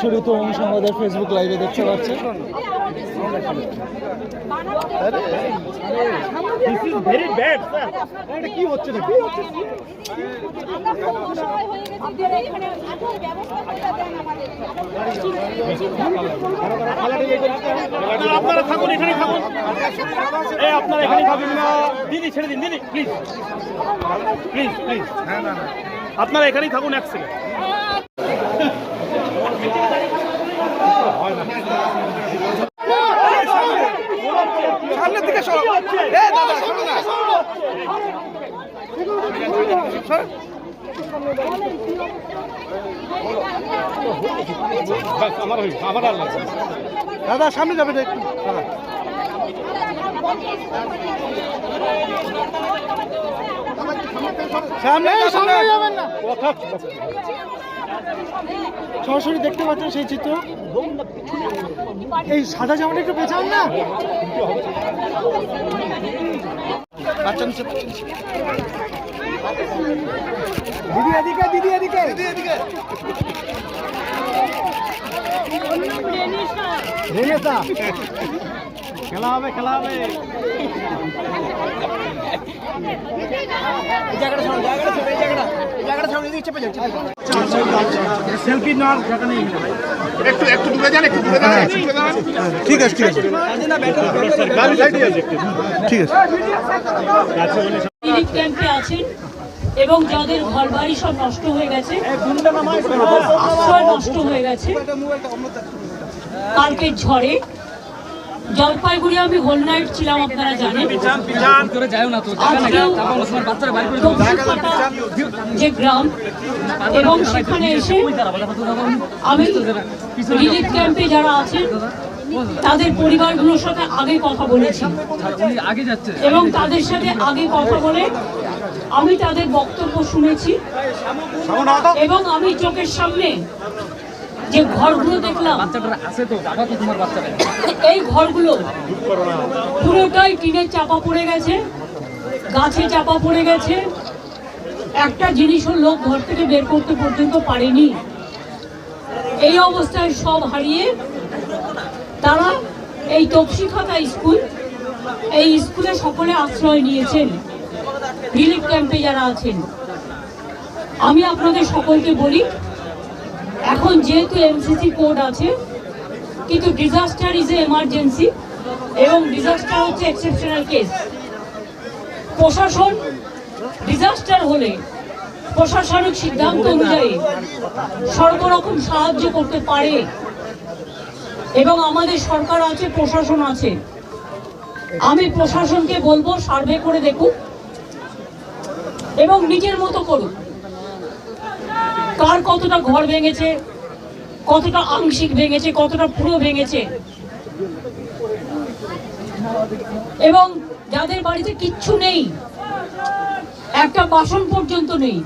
শরীত অনু আমাদের ফেসবুক লাইভে দেখতে পাচ্ছেন ভেরি ব্যাড স্যার কি হচ্ছে কি হচ্ছে আপনারা থাকুন এখানে থাকুন। এই আপনারা এখানে থাকুন না। দিদি ছেড়ে দিন দিদি প্লিজ প্লিজ প্লিজ আপনারা এখানেই থাকুন এক সেকেন্ড সামনের দিকে সরো। এ দাদা সরো না সামনে যাবে একটু দাদা সামনে সামনে। যাবেন না কথা সরাসরি দেখতে পাচ্ছেন সেই চিত্র। এই সাদা জামাটা একটু পেছান না? দিদি এদিকে দিদি এদিকে। দিদি এদিকে। খেলা হবে খেলা হবে। জায়গাটা ছাড়ো জায়গাটা সেলফি নেওয়ার জায়গা নেই। ভাই একটু একটু দূরে যান একটু দূরে যান একটু দূরে যান ঠিক আছে ঠিক আছে। গাড়ি সাইডে আছে একটু। ঠিক আছে। আছেন এবং যাদের ঘর বাড়ি সব নষ্ট হয়ে গেছে আশ্রয় নষ্ট হয়ে গেছে। কালকের ঝড়ে জলপাইগুড়ি আমি হোল নাইট ছিলাম, আপনারা জানেন। গ্রাম, এবং সেখানে এসে আমি রিলিফ ক্যাম্পে যারা আছেন, তাদের পরিবারগুলোর সাথে আগে কথা বলেছি। এবং তাদের সাথে আগে কথা বলে আমি তাদের বক্তব্য শুনেছি। এবং আমি চোখের সামনে যে ঘরগুলো দেখলাম এই ঘরগুলো পুরোটাই টিনের চাপা পড়ে গেছে গাছে চাপা পড়ে গেছে। একটা জিনিসও লোক ঘর থেকে বের করতে পর্যন্ত পারেনি। এই অবস্থায় সব হারিয়ে তারা এই তপসিখাতা স্কুল এই স্কুলে সকলে আশ্রয় নিয়েছেন। রিলিফ ক্যাম্পে যারা আছেন আমি আপনাদের সকলকে বলি এখন যেহেতু এমসিসি কোড আছে, কিন্তু ডিজাস্টার ইজ এ এমার্জেন্সি এবং ডিজাস্টার হচ্ছে এক্সেপশনাল কেস প্রশাসন ডিজাস্টার হলে প্রশাসনিক সিদ্ধান্ত অনুযায়ী সর্বরকম সাহায্য করতে পারে এবং আমাদের সরকার আছে, প্রশাসন আছে। আমি প্রশাসনকে বলব, সার্ভে করে দেখুন এবং নিজের মতো করুন। কার কতটা ঘর ভেঙেছে, কতটা আংশিক ভেঙেছে, কতটা পুরো ভেঙেছে? এবং যাদের বাড়িতে কিচ্ছু নেই, একটা বাসন পর্যন্ত নেই,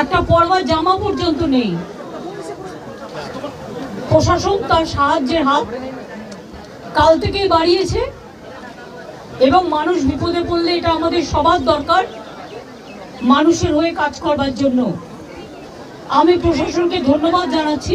একটা পরবার জামা পর্যন্ত নেই, প্রশাসন তার সাহায্যের হাত কাল থেকেই বাড়িয়েছে এবং মানুষ বিপদে পড়লে এটা আমাদের সবার দরকার, মানুষের হয়ে কাজ করবার জন্য। আমি প্রশাসনকে ধন্যবাদ জানাচ্ছি।